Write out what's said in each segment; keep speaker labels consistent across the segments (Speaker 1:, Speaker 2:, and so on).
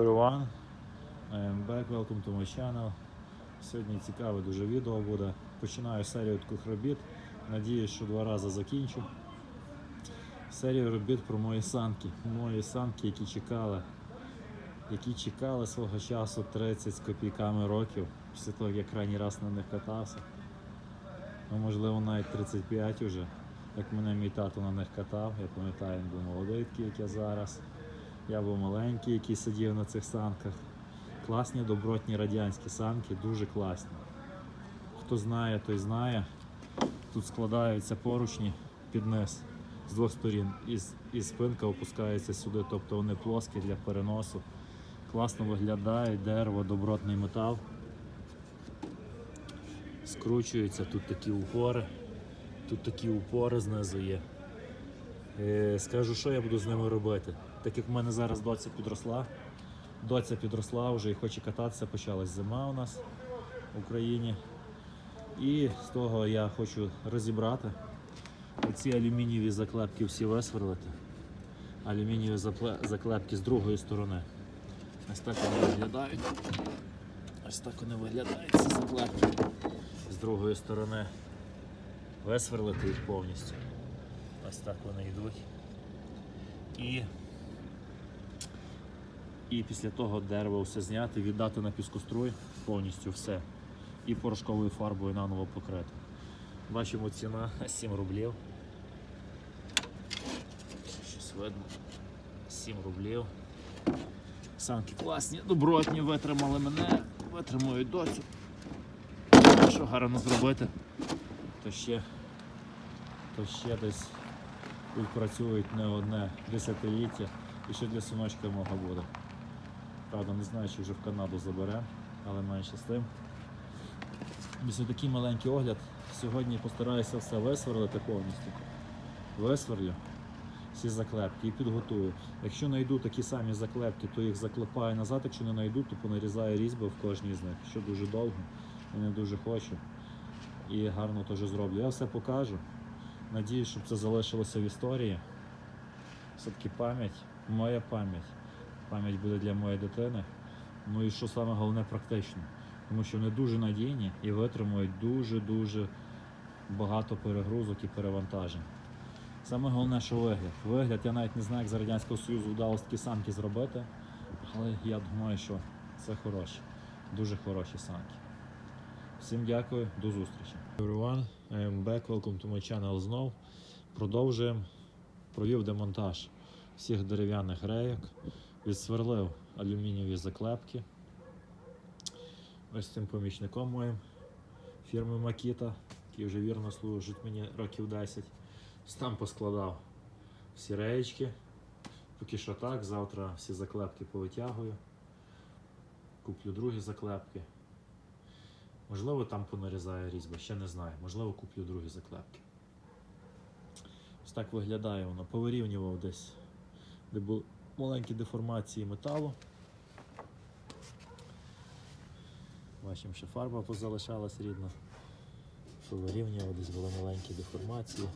Speaker 1: everyone, I back, welcome to my channel. Сьогодні цікаве дуже відео буде. Починаю серію таких робіт. Надіюсь, що два рази закінчу. Серію робіт про мої санки. Мої санки, які чекали, які чекали свого часу 30 з копійками років, після того, як крайній раз на них катався. Ну, можливо, навіть 35 уже. Як мене мій тато на них катав, я пам'ятаю, він був молодий, як я зараз. Я був маленький, який сидів на цих санках. Класні добротні радянські санки, дуже класні. Хто знає, той знає. Тут складаються поручні під низ з двох сторін. І, і спинка опускається сюди, тобто вони плоскі для переносу. Класно виглядає, дерево, добротний метал. Скручується, тут такі упори, тут такі упори знизу є. Е, Скажу, що я буду з ними робити. Так як в мене зараз доця підросла, доця підросла вже і хоче кататися, почалась зима у нас в Україні. І з того я хочу розібрати ці алюмінієві заклепки всі висверлити. Алюмінієві заклепки з другої сторони. Ось так вони виглядають. Ось так вони виглядають, ці заклепки. З другої сторони висверлити їх повністю. Ось так вони йдуть. І, і після того дерево все зняти, віддати на піскоструй повністю все. І порошковою фарбою наново покрити. Бачимо ціна 7 рублів. Щось видно. 7 рублів. Санки класні, добротні, витримали мене, витримують доцю. Що гарно зробити, то ще, то ще десь тут працюють не одне десятиліття і ще для синочка мого буде. Правда, не знаю, чи вже в Канаду забере, але менше з тим. Ось такий маленький огляд. Сьогодні постараюся все висверлити повністю. Висверлю всі заклепки і підготую. Якщо знайду такі самі заклепки, то їх заклепаю назад. Якщо не знайду, то понарізаю різьби в кожній з них, що дуже довго і не дуже хочу. І гарно теж зроблю. Я все покажу. Надіюсь, щоб це залишилося в історії. Все-таки пам'ять, моя пам'ять. Пам'ять буде для моєї дитини. Ну і що саме головне, практично. Тому що вони дуже надійні і витримують дуже-дуже багато перегрузок і перевантажень. Саме головне, що вигляд. Вигляд, я навіть не знаю, як з Радянського Союзу вдалося такі санки зробити, але я думаю, що це хороші, дуже хороші санки. Всім дякую, до зустрічі. Everyone, I am back, welcome to my channel знов. Продовжуємо. Провів демонтаж всіх дерев'яних рейок, відсверлив алюмінієві заклепки. Ось цим помічником моїм фірми Макіта, який вже вірно служить мені років 10. Там поскладав всі реєчки. Поки що так, завтра всі заклепки повитягую. Куплю другі заклепки. Можливо, там понарізаю різьби, ще не знаю. Можливо, куплю другі заклепки. Ось так виглядає воно. Повирівнював десь, де маленькі деформації металу. Бачимо, що фарба позалишалась рідна. Повирівнював, десь були маленькі деформації.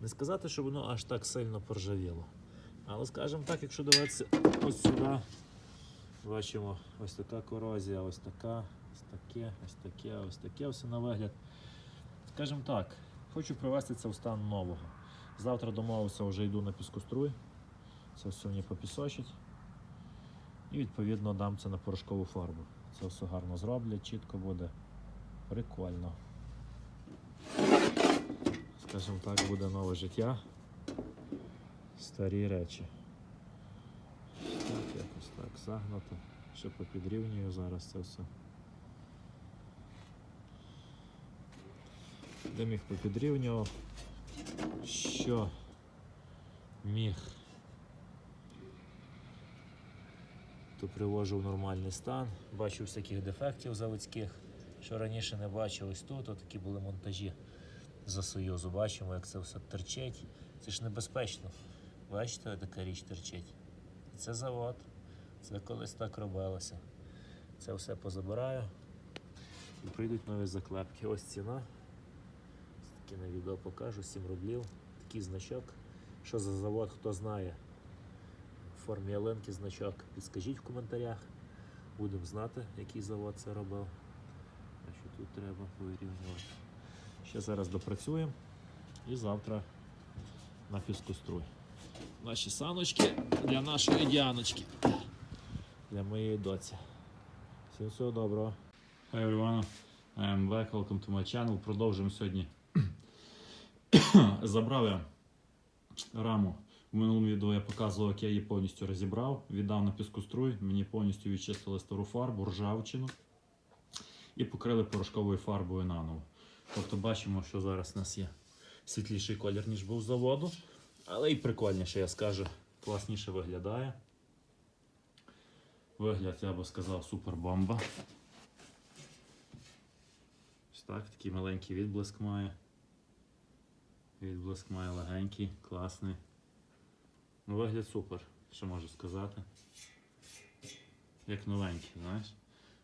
Speaker 1: Не сказати, що воно аж так сильно поржавіло. Але скажімо так, якщо дивитися ось сюди, бачимо ось така корозія, ось така, ось таке, ось таке, ось таке, все на вигляд. Скажімо так, хочу привести це в стан нового. Завтра домовився, вже йду на піскоструй. Це все мені попісочить. І відповідно дам це на порошкову фарбу. Це все гарно зроблять, чітко буде. Прикольно. Скажімо так, буде нове життя. Старі речі. Так, якось так загнуто. Ще попідрівнюю зараз це все. Де міг попідрівнював. Що міг то привожу в нормальний стан. Бачу всяких дефектів заводських, що раніше не бачив. Ось тут такі були монтажі за Союзу. Бачимо, як це все терчить. Це ж небезпечно. Бачите, така річ терчить. Це завод. Це колись так робилося. Це все позабираю. І прийдуть нові заклепки. Ось ціна. Такі на відео покажу, 7 рублів. Такий значок. Що за завод, хто знає. формі ялинки значок. Підскажіть в коментарях. Будемо знати, який завод це робив. А що тут треба вирівнювати. Ще зараз допрацюємо і завтра на піскоструй. Наші саночки для нашої Діаночки. Для моєї доці. Всім всього доброго. Hi everyone, I am back, welcome to my channel. Продовжуємо сьогодні. Забрав я раму. В минулому відео я показував, як я її повністю розібрав, віддав на піскоструй, мені повністю відчистили стару фарбу, ржавчину і покрили порошковою фарбою наново. Тобто бачимо, що зараз у нас є світліший колір, ніж був заводу, але і прикольніше, я скажу, класніше виглядає. Вигляд, я би сказав, супер бомба. Ось так, такий маленький відблиск має. Відблиск має легенький, класний. Ну, вигляд супер, що можу сказати. Як новенький, знаєш.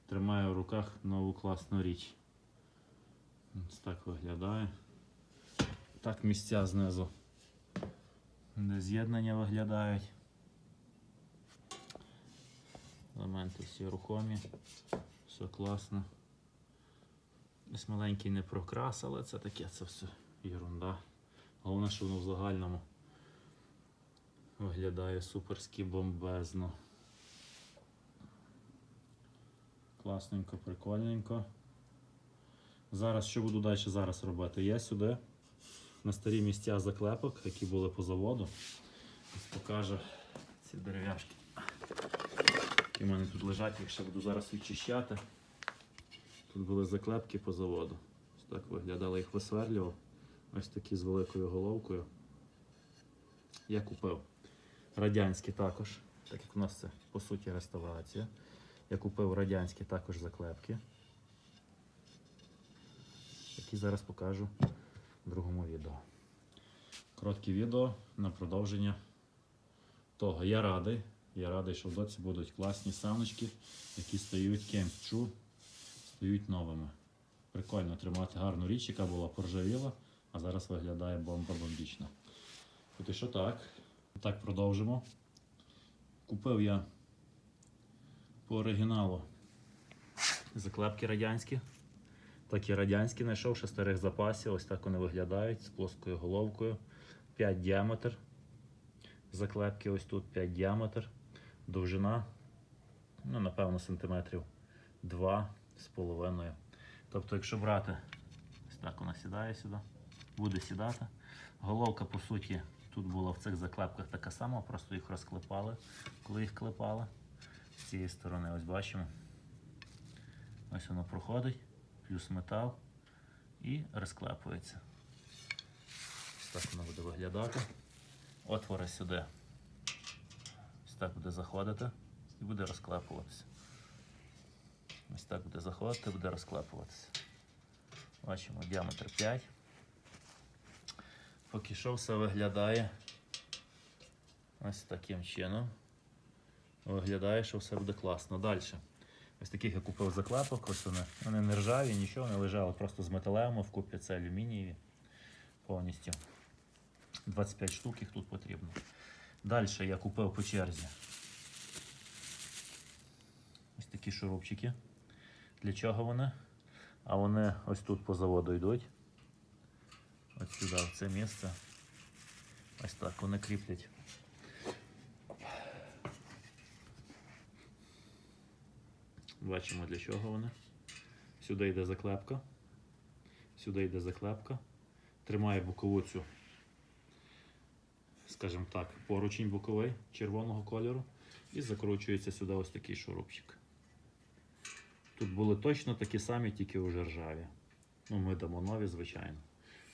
Speaker 1: Тримаю в руках нову класну річ. Ось так виглядає. Так місця знизу. Де з'єднання виглядають. Елементи всі рухомі. Все класно. Ось маленький не прокрас, але це таке, це все ерунда. Головне, що воно в загальному виглядає суперськи бомбезно. Класненько, прикольненько. Зараз що буду далі зараз робити? Я сюди на старі місця заклепок, які були по заводу. Покажу ці дерев'яшки. які в мене тут лежать, ще буду зараз відчищати. Тут були заклепки по заводу. Ось так виглядало, їх висверлював. Ось такі з великою головкою. Я купив радянські також, так як у нас це по суті реставрація. Я купив радянські також заклепки, які зараз покажу в другому відео. Коротке відео на продовження того. Я радий. Я радий, що в доці будуть класні саночки, які стають кемпчу, стають новими. Прикольно тримати гарну річ, яка була поржавіла, а зараз виглядає бомба бомбічна. От і що так. Так продовжимо. Купив я по оригіналу заклепки радянські. Такі радянські знайшов ще старих запасів. Ось так вони виглядають з плоскою головкою. 5 діаметр. Заклепки ось тут 5 діаметр. Довжина, ну, напевно, сантиметрів 2 з половиною. Тобто, якщо брати, ось так вона сідає сюди, буде сідати. Головка, по суті, тут була в цих заклепках така сама, просто їх розклепали, коли їх клепали. З цієї сторони, ось бачимо. Ось воно проходить, плюс метал і розклепується. Ось так воно буде виглядати. Отвори сюди. Ось так буде заходити і буде розклепуватися. Ось так буде заходити, буде розклепуватися. Бачимо діаметр 5. Поки що все виглядає ось таким чином. Виглядає, що все буде класно. Далі. Ось таких я купив заклепок, ось вони. Вони не ржаві, нічого, не лежали просто з металевими, вкупі це алюмінієві повністю. 25 штук їх тут потрібно. Далі я купив по черзі. Ось такі шурупчики. Для чого вони? А вони ось тут по заводу йдуть. Ось сюди, в це місце. Ось так вони кріплять. Бачимо для чого вони. Сюди йде заклепка. Сюди йде заклепка. Тримає бокову цю, скажімо так, поручень боковий червоного кольору. І закручується сюди ось такий шурупчик. Тут були точно такі самі, тільки уже ржаві. Ну, ми дамо нові, звичайно.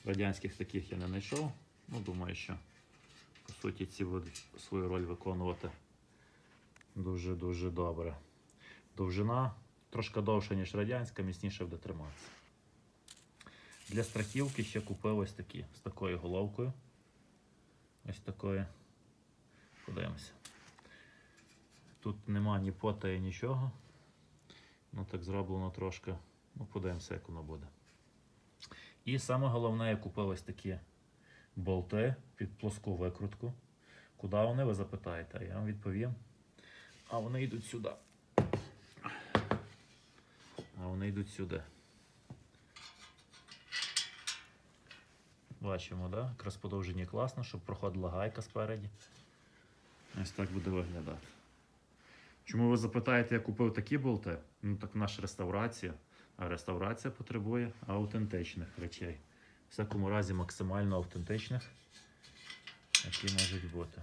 Speaker 1: Радянських таких я не знайшов. Ну, думаю, що по суті ці будуть свою роль виконувати дуже-дуже добре. Довжина трошки довша, ніж радянська, міцніше буде триматися. Для страхівки ще купив ось такі з такою головкою. Ось такої. Подивимося. Тут нема ні потає, нічого. Ну так зроблено трошки. Ну, подивимося, як воно буде. І саме головне, я купив ось такі болти під плоску викрутку. Куди вони, ви запитаєте? Я вам відповім. А вони йдуть сюди. А вони йдуть сюди. Бачимо, да? Якраз подовжені класно, щоб проходила гайка спереді. Ось так буде виглядати. Чому ви запитаєте, я купив такі болти? Ну так наша реставрація. А реставрація потребує аутентичних речей. В всякому разі максимально автентичних, які можуть бути.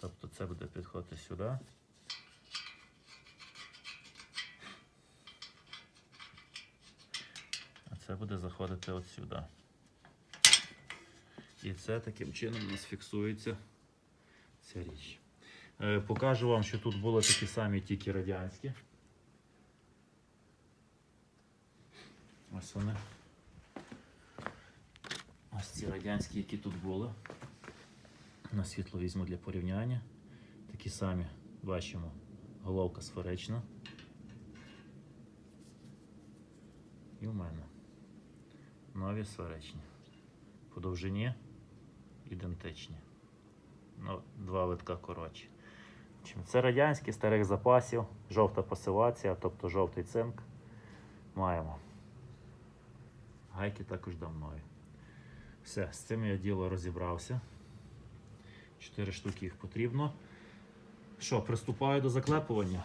Speaker 1: Тобто це буде підходити сюди. А це буде заходити от сюди. І це таким чином у нас фіксується ця річ. Е, покажу вам, що тут були такі самі, тільки радянські. Ось вони. Ось ці радянські, які тут були. На світло візьму для порівняння. Такі самі бачимо. Головка сферична. І в мене. Нові сферичні. По довжині ідентичні. Ну, два витка коротші. Це радянські старих запасів, жовта пасивація, тобто жовтий цинк. Маємо. Гайки також давною. Все, з цим я діло розібрався. Чотири штуки їх потрібно. Що, приступаю до заклепування.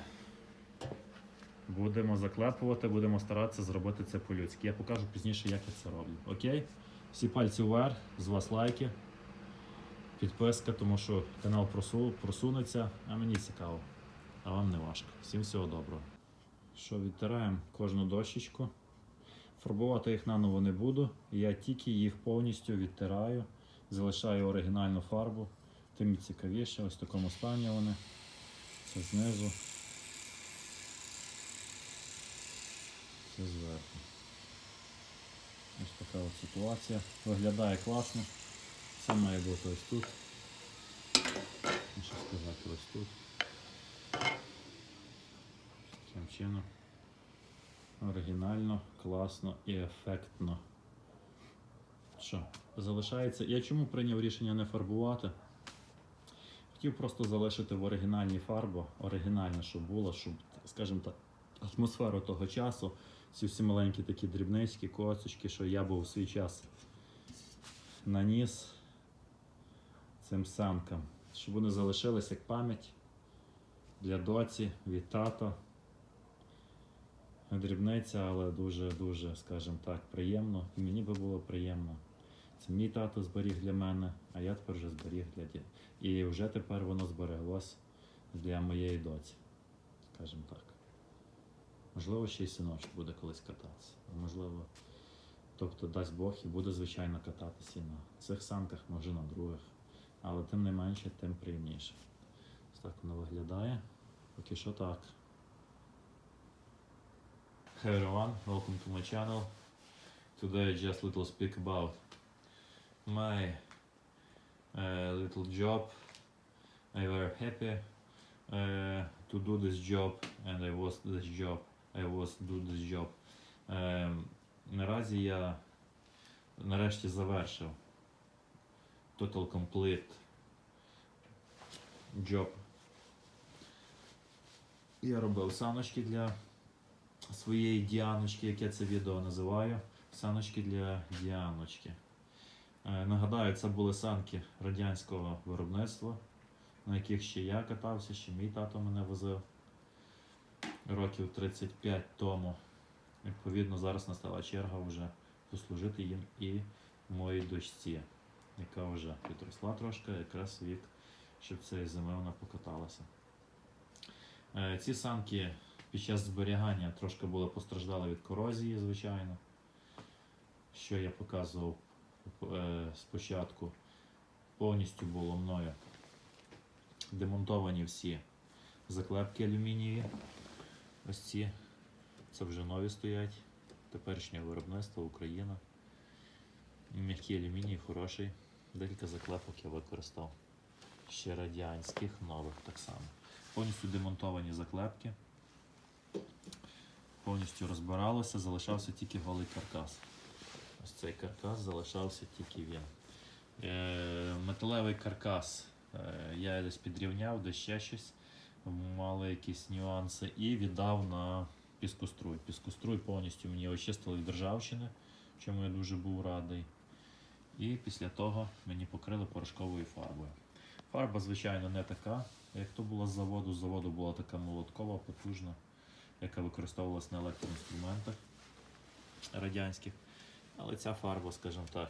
Speaker 1: Будемо заклепувати, будемо старатися зробити це по-людськи. Я покажу пізніше, як я це роблю. Окей? Всі пальці вверх, з вас лайки, підписка, тому що канал просу- просунеться, а мені цікаво. А вам не важко. Всім всього доброго. Що, відтираємо кожну дощечку. Фарбувати їх наново не буду. Я тільки їх повністю відтираю, залишаю оригінальну фарбу. Тим цікавіше, ось в такому стані вони. Це знизу. Це зверху. Ось така от ситуація. Виглядає класно. Це має бути ось тут. Ну, Що сказати ось тут. Таким чином. Оригінально, класно і ефектно. Що, залишається. Я чому прийняв рішення не фарбувати? Хотів просто залишити в оригінальній фарбу, оригінальне, щоб було, щоб, скажімо так, атмосферу того часу, ці всі маленькі такі дрібницькі коцочки, що я був у свій час наніс цим самкам, щоб вони залишились як пам'ять для доці, від тата. Дрібниця, але дуже-дуже, скажімо так, приємно. І мені би було приємно. Це мій тато зберіг для мене, а я тепер вже зберіг для дітей. І вже тепер воно збереглось для моєї доці, скажімо так. Можливо, ще й синочок буде колись кататися. Можливо, тобто дасть Бог і буде, звичайно, кататися і на цих санках, може на других. Але тим не менше, тим приємніше. Ось так воно виглядає. Поки що так. Hey everyone, welcome to my channel. Today I just little speak about my uh, little job. I very happy uh, to do this job and I was this job. I was do this job. Um, наразі я нарешті завершив Total Complete job. Я робив саночки для своєї Діаночки, як я це відео називаю. Саночки для Діаночки. Е, Нагадаю, це були санки радянського виробництва, на яких ще я катався, ще мій тато мене возив років 35 тому. Відповідно, зараз настала черга вже послужити їм і моїй дочці, яка вже підросла трошки, якраз вік, щоб цієї зими вона покаталася. Е, Ці санки під час зберігання трошки були постраждали від корозії, звичайно. Що я показував е, спочатку. Повністю було мною демонтовані всі заклепки алюмінієві. Ось ці. Це вже нові стоять. Теперішнє виробництво Україна. М'який алюміній хороший. Декілька заклепок я використав. Ще радянських, нових так само. Повністю демонтовані заклепки. Повністю розбиралося, залишався тільки голий каркас. Ось цей каркас залишався тільки він. Е, металевий каркас Е, Я десь підрівняв, десь ще щось, мали якісь нюанси, і віддав на піскоструй. Піскоструй повністю мені очистили від ржавчини, чому я дуже був радий. І після того мені покрили порошковою фарбою. Фарба, звичайно, не така, як то була з заводу. З заводу була така молоткова, потужна, яка використовувалась на електроінструментах радянських. Але ця фарба, скажімо так,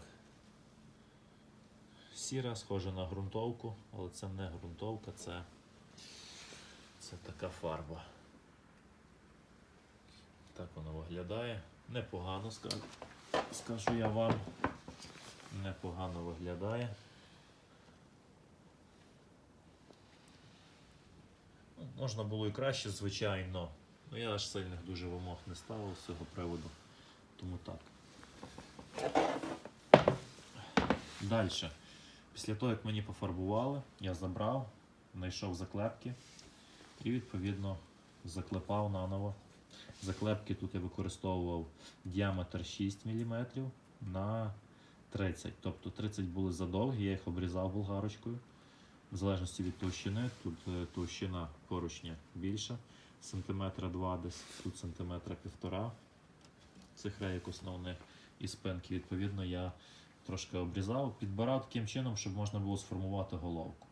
Speaker 1: сіра, схожа на ґрунтовку, але це не ґрунтовка, це, це така фарба. Так воно виглядає. Непогано скажу, скажу я вам. Непогано виглядає. Ну, Можна було і краще, звичайно. Ну я аж сильних дуже вимог не ставив з цього приводу. Тому так. Далі. Після того, як мені пофарбували, я забрав, знайшов заклепки і відповідно заклепав наново. Заклепки тут я використовував діаметр 6 мм на 30. Тобто 30 були задовгі, я їх обрізав болгарочкою. В залежності від товщини, тут е, товщина поручня більша, сантиметра 2 десь, тут сантиметра півтора цих рейок основних і спинки. Відповідно, я трошки обрізав, підбирав таким чином, щоб можна було сформувати головку.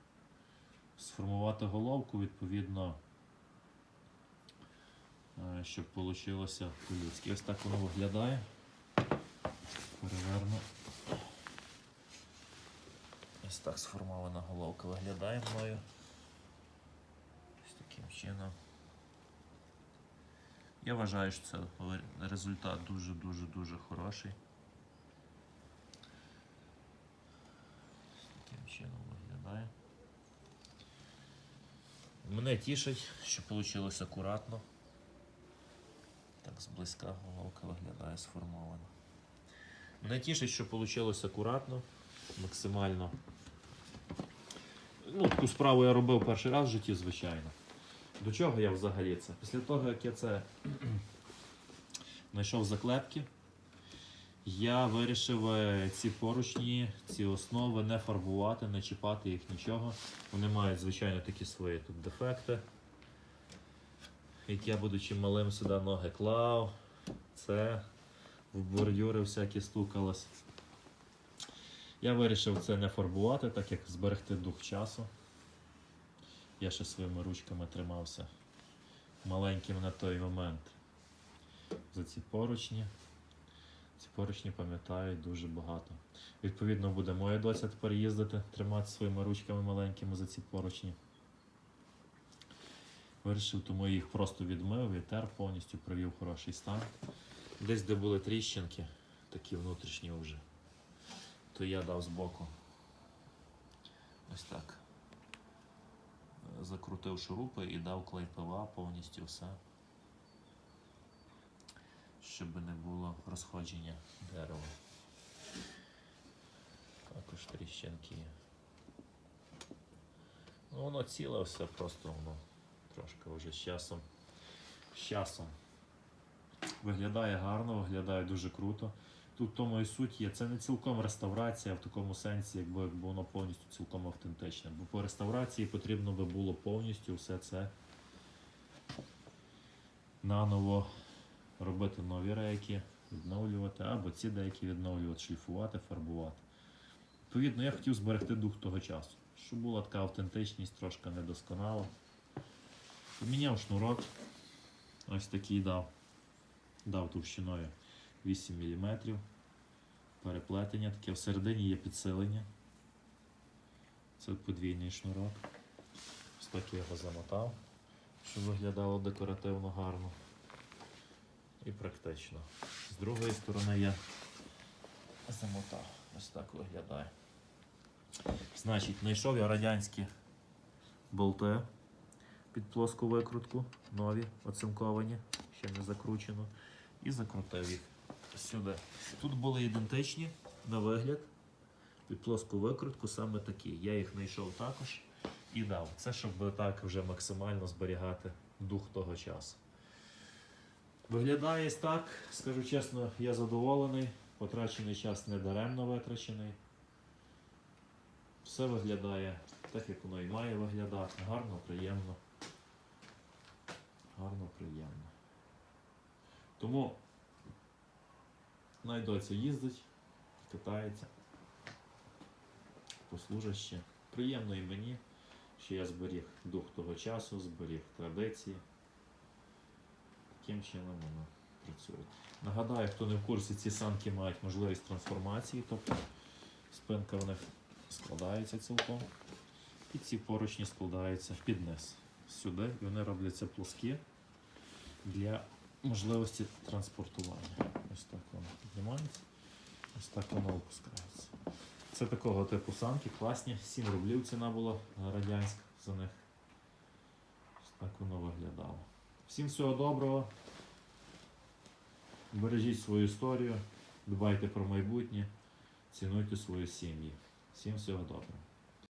Speaker 1: Сформувати головку, відповідно, е, щоб вийшло по-людськи. Ось так воно виглядає. Переверну. Ось так сформована головка виглядає мною. Ось таким чином. Я вважаю, що це результат дуже-дуже дуже хороший. Таким чином виглядає. Мене тішить, що вийшло акуратно. Так, зблизька головка виглядає сформована. Мене тішить, що вийшло акуратно, максимально. Ну, таку справу я робив перший раз в житті, звичайно. До чого я взагалі це? Після того, як я це знайшов заклепки, я вирішив е, ці поручні, ці основи не фарбувати, не чіпати їх нічого. Вони мають, звичайно, такі свої тут дефекти. Які я, будучи малим, сюди ноги клав. Це в бордюри всякі стукалось. Я вирішив це не фарбувати, так як зберегти дух часу. Я ще своїми ручками тримався маленьким на той момент за ці поручні. Ці поручні пам'ятають дуже багато. Відповідно, буде моя доця тепер їздити, тримати своїми ручками маленькими за ці поручні. Вирішив, тому я їх просто відмив, відтер повністю, привів хороший стан. Десь, де були тріщинки, такі внутрішні вже, то я дав збоку. Ось так закрутив шурупи і дав клей ПВА повністю все. Щоб не було розходження дерева. Також тріщинки. Ну, воно ціле все, просто воно трошки вже з часом. З часом. Виглядає гарно, виглядає дуже круто. Тут в тому і суть є. Це не цілком реставрація в такому сенсі, якби, воно повністю цілком автентичне. Бо по реставрації потрібно би було повністю все це наново робити нові рейки, відновлювати, або ці деякі відновлювати, шліфувати, фарбувати. Відповідно, я хотів зберегти дух того часу, щоб була така автентичність, трошки недосконала. Поміняв шнурок, ось такий дав. Дав товщиною 8 мм. Переплетення таке. Всередині є підсилення. Це подвійний шнурок. Ось так я його замотав, щоб виглядало декоративно гарно і практично. З другої сторони я замотав. Ось так виглядає. Значить, знайшов я радянські болти під плоску викрутку, нові, оцинковані, ще не закручено. І закрутив їх сюди. Тут були ідентичні на вигляд. Під плоску викрутку саме такі. Я їх знайшов також і дав. Це щоб так вже максимально зберігати дух того часу. Виглядає так, скажу чесно, я задоволений. Потрачений час не даремно витрачений. Все виглядає так, як воно і має виглядати. Гарно, приємно. Гарно, приємно. Тому найдоця їздить, катається, послужить ще. Приємно і мені, що я зберіг дух того часу, зберіг традиції. Таким чином воно працює. Нагадаю, хто не в курсі, ці санки мають можливість трансформації, тобто спинка в них складається цілком. І ці поручні складаються під низ сюди, і вони робляться плоскі для можливості транспортування. Ось так воно піднімається, ось так воно опускається. Це такого типу санки, класні. 7 рублів ціна була радянська за них. Ось так воно виглядало. Всім всього доброго. Бережіть свою історію, дбайте про майбутнє, цінуйте свої сім'ї. Всім всього доброго.